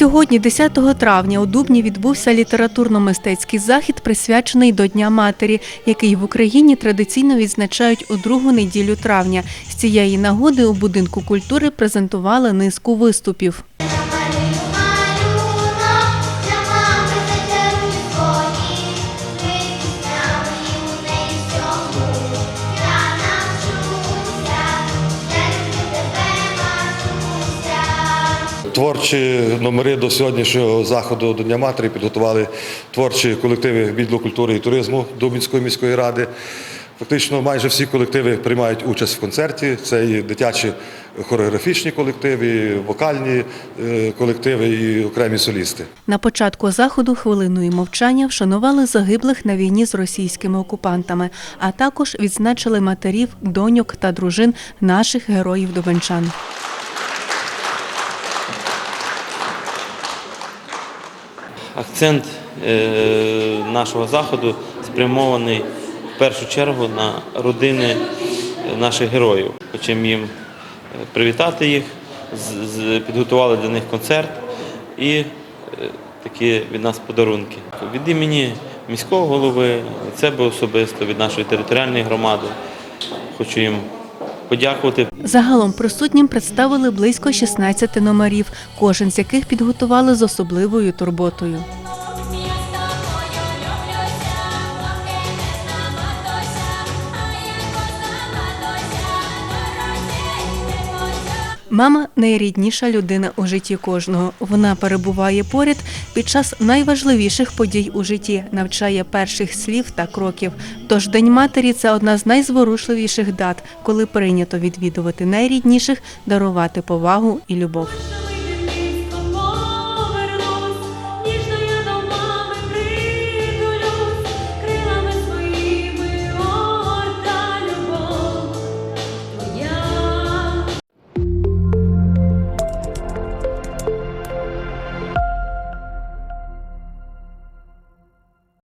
Сьогодні, 10 травня, у Дубні відбувся літературно-мистецький захід, присвячений до Дня матері, який в Україні традиційно відзначають у другу неділю травня. З цієї нагоди у будинку культури презентували низку виступів. Творчі номери до сьогоднішнього заходу до Дня матері підготували творчі колективи відділу культури і туризму Дубінської міської ради. Фактично майже всі колективи приймають участь в концерті. Це і дитячі хореографічні колективи, і вокальні е, колективи і окремі солісти. На початку заходу хвилиною мовчання вшанували загиблих на війні з російськими окупантами, а також відзначили матерів, доньок та дружин наших героїв дубенчан. Акцент е, нашого заходу спрямований в першу чергу на родини наших героїв. Хочемо їм е, привітати їх, підготували для них концерт і е, такі від нас подарунки. Від імені міського голови, від себе особисто, від нашої територіальної громади. Хочу їм подякувати Загалом присутнім представили близько 16 номерів, кожен з яких підготували з особливою турботою. Мама найрідніша людина у житті кожного. Вона перебуває поряд під час найважливіших подій у житті, навчає перших слів та кроків. Тож День матері це одна з найзворушливіших дат, коли прийнято відвідувати найрідніших, дарувати повагу і любов.